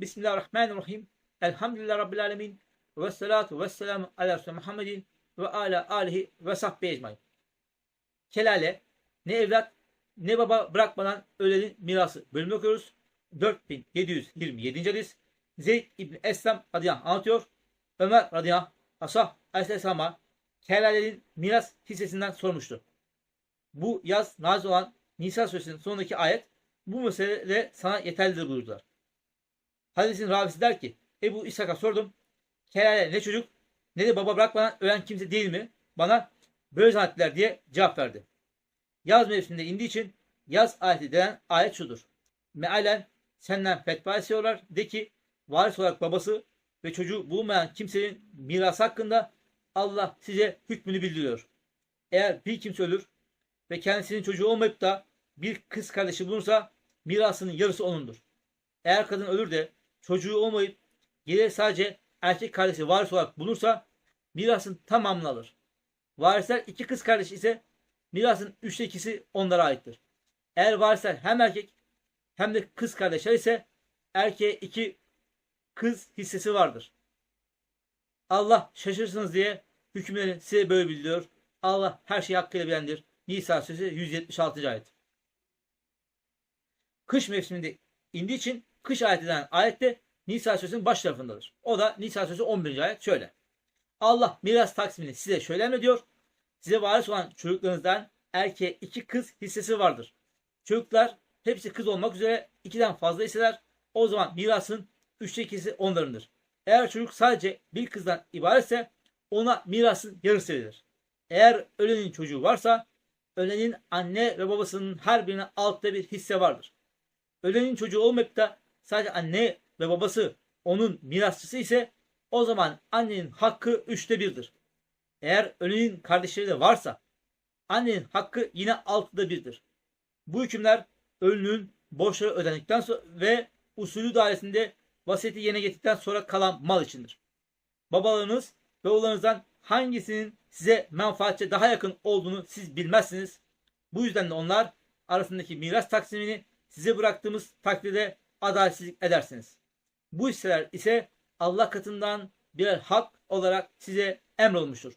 Bismillahirrahmanirrahim. Elhamdülillah Rabbil Alemin. Ve salatu ve selamu ala Resulü Muhammedin ve ala alihi ve sahbihi ecmain. Kelale ne evlat ne baba bırakmadan ölenin mirası bölümünü okuyoruz. 4727. hadis. Zeyd İbni Eslem radıyallahu anlatıyor. Ömer radıyallahu Asah aleyhisselama kelalenin miras hissesinden sormuştu. Bu yaz nazil olan Nisa suresinin sonundaki ayet bu meselede sana yeterlidir buyurdular. Hadisin ravisi der ki Ebu İshak'a sordum. Kelale ne çocuk ne de baba bırakmadan ölen kimse değil mi? Bana böyle zannettiler diye cevap verdi. Yaz mevsiminde indiği için yaz ayeti denen ayet şudur. Mealen senden fetva istiyorlar. De ki varis olarak babası ve çocuğu bulunmayan kimsenin miras hakkında Allah size hükmünü bildiriyor. Eğer bir kimse ölür ve kendisinin çocuğu olmayıp da bir kız kardeşi bulunursa mirasının yarısı onundur. Eğer kadın ölür de çocuğu olmayıp geriye sadece erkek kardeşi varis olarak bulunursa mirasın tamamını alır. Varisler iki kız kardeş ise mirasın üçte ikisi onlara aittir. Eğer varisler hem erkek hem de kız kardeşler ise erkeğe iki kız hissesi vardır. Allah şaşırsınız diye hükümlerini size böyle bildiriyor. Allah her şeyi hakkıyla bilendir. Nisa suresi 176. ayet. Kış mevsiminde indiği için kış ayet edilen ayette Nisa suresinin baş tarafındadır. O da Nisa suresi 11. ayet şöyle. Allah miras taksimini size şöyle emrediyor. Size varis olan çocuklarınızdan erkeğe iki kız hissesi vardır. Çocuklar hepsi kız olmak üzere ikiden fazla hisseler. O zaman mirasın üçte ikisi onlarındır. Eğer çocuk sadece bir kızdan ibaretse ona mirasın yarısı verilir. Eğer ölenin çocuğu varsa ölenin anne ve babasının her birine altta bir hisse vardır. Ölenin çocuğu olmayıp da sadece anne ve babası onun mirasçısı ise o zaman annenin hakkı üçte birdir. Eğer ölenin kardeşleri de varsa annenin hakkı yine altıda birdir. Bu hükümler ölünün borçları ödendikten sonra ve usulü dairesinde vasiyeti yerine getirdikten sonra kalan mal içindir. Babalarınız ve oğullarınızdan hangisinin size menfaatçe daha yakın olduğunu siz bilmezsiniz. Bu yüzden de onlar arasındaki miras taksimini size bıraktığımız takdirde adaletsizlik edersiniz. Bu hisseler ise Allah katından birer hak olarak size emrolmuştur.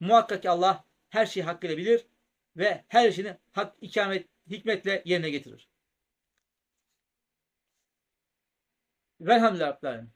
Muhakkak ki Allah her şeyi hakkıyla bilir ve her işini hak ikamet hikmetle yerine getirir. Velhamdülillah. Rabbil Alemin.